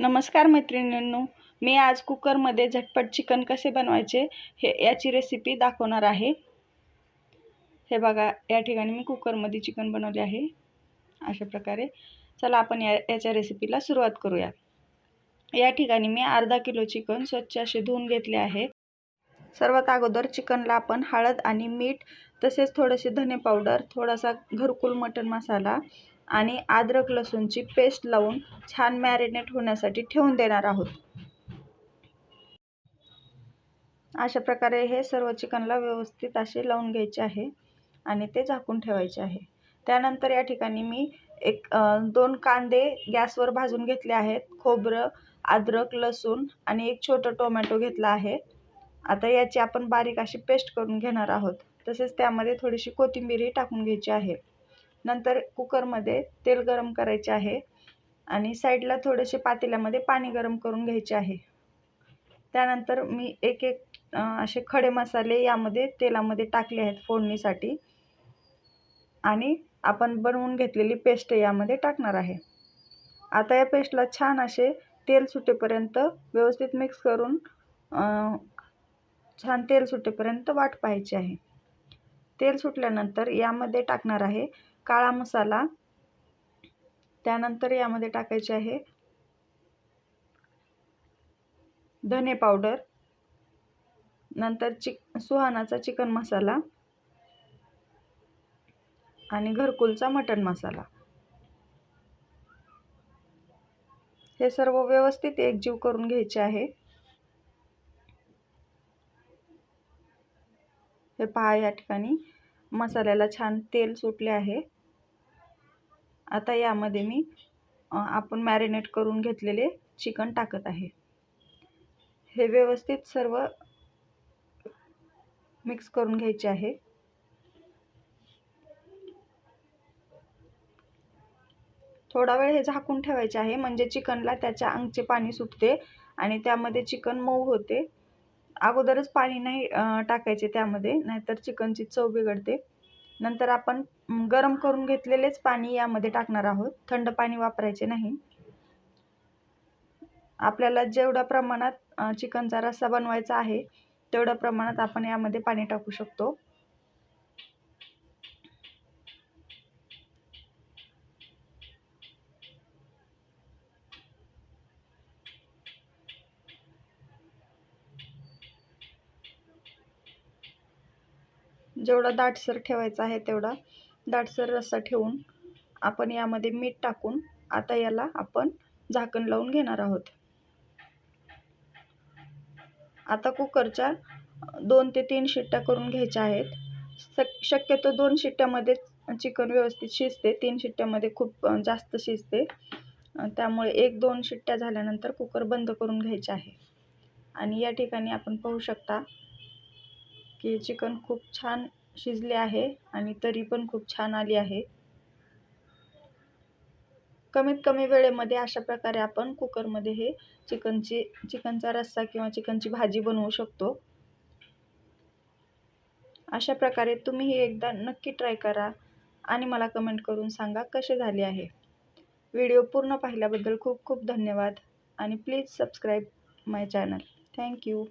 नमस्कार मैत्रिणींनो मी आज कुकरमध्ये झटपट चिकन कसे बनवायचे हे याची रेसिपी दाखवणार आहे. हे बघा या ठिकाणी मी कुकरमध्ये चिकन बनवले आहे. अशा प्रकारे. चला आपण या याच्या रेसिपीला सुरुवात करूया. या ठिकाणी मी अर्धा किलो चिकन स्वच्छ असे धुवून घेतले आहे. सर्वात अगोदर चिकनला आपण हळद आणि मीठ तसेच थोडेसे धने पावडर थोडासा घरकुल मटण मसाला आणि अद्रक लसूणची पेस्ट लावून छान मॅरिनेट होण्यासाठी ठेवून देणार आहोत. अशा प्रकारे हे सर्व चिकनला व्यवस्थित असे लावून घ्यायचे आहे आणि ते झाकून ठेवायचे आहे. त्यानंतर या ठिकाणी मी एक दोन कांदे गॅसवर भाजून घेतले आहेत. खोबरं अद्रक लसूण आणि एक छोटं टोमॅटो घेतला आहे. आता याची आपण बारीक अशी पेस्ट करून घेणार आहोत. तसेच त्यामध्ये थोडीशी कोथिंबीरही टाकून घ्यायची आहे. नंतर कुकरमध्ये तेल गरम करायचे आहे आणि साईडला थोडेसे पातेल्यामध्ये पाणी गरम करून घ्यायचे आहे. त्यानंतर मी एक एक असे खडे मसाले यामध्ये तेलामध्ये टाकले आहेत फोडणीसाठी. आणि आपण बनवून घेतलेली पेस्ट यामध्ये टाकणार आहे. आता या पेस्टला छान असे तेल सुटेपर्यंत व्यवस्थित मिक्स करून छान तेल सुटेपर्यंत वाट पाहायची आहे. तेल सुटल्यानंतर यामध्ये टाकणार आहे काळा मसाला. त्यानंतर यामध्ये टाकायचे आहे धने पावडर. नंतर चिक सुहानाचा चिकन मसाला. आणि घरकुलचा मटण मसाला. हे सर्व व्यवस्थित एकजीव करून घ्यायचे आहे. हे पहा या ठिकाणी. मसाल्याला छान तेल सुटले आहे. आता यामध्ये मी आपण मॅरिनेट करून घेतलेले चिकन टाकत आहे. हे व्यवस्थित सर्व मिक्स करून घ्यायचे आहे. थोडा वेळ हे झाकून ठेवायचे आहे म्हणजे चिकनला त्याच्या अंगचे पाणी सुटते आणि त्यामध्ये चिकन मऊ होते. अगोदरच पाणी नाही टाकायचे त्यामध्ये नाहीतर चिकनची चव बिघडते. नंतर आपण गरम करून घेतलेलेच पाणी यामध्ये टाकणार आहोत. थंड पाणी वापरायचे नाही. आपल्याला जेवढ्या प्रमाणात चिकनचा रस्सा बनवायचा आहे तेवढ्या प्रमाणात आपण यामध्ये पाणी टाकू शकतो. जेवढा दाटसर ठेवायचा आहे तेवढा दाटसर रस्सा ठेवून आपण यामध्ये मीठ टाकून आता याला आपण झाकण लावून घेणार आहोत. आता कुकरच्या दोन ते तीन शिट्ट्या करून घ्यायच्या आहेत. शक्यतो दोन शिट्ट्यामध्ये चिकन व्यवस्थित शिजते तीन शिट्ट्यामध्ये खूप जास्त शिजते. त्यामुळे एक दोन शिट्ट्या झाल्यानंतर कुकर बंद करून घ्यायचे आहे. आणि या ठिकाणी आपण पाहू शकता की चिकन खूप छान शिजले आहे आणि तरी पण खूप छान आली आहे. कमीत कमी वेळेमध्ये अशा प्रकारे आपण कुकरमध्ये हे चिकनची चिकनचा रस्सा किंवा चिकनची भाजी बनवू शकतो. अशा प्रकारे तुम्ही एकदा नक्की ट्राय करा आणि मला कमेंट करून सांगा कसे झाले आहे. व्हिडिओ पूर्ण पाहिल्याबद्दल खूप खूप धन्यवाद आणि please subscribe my channel. Thank you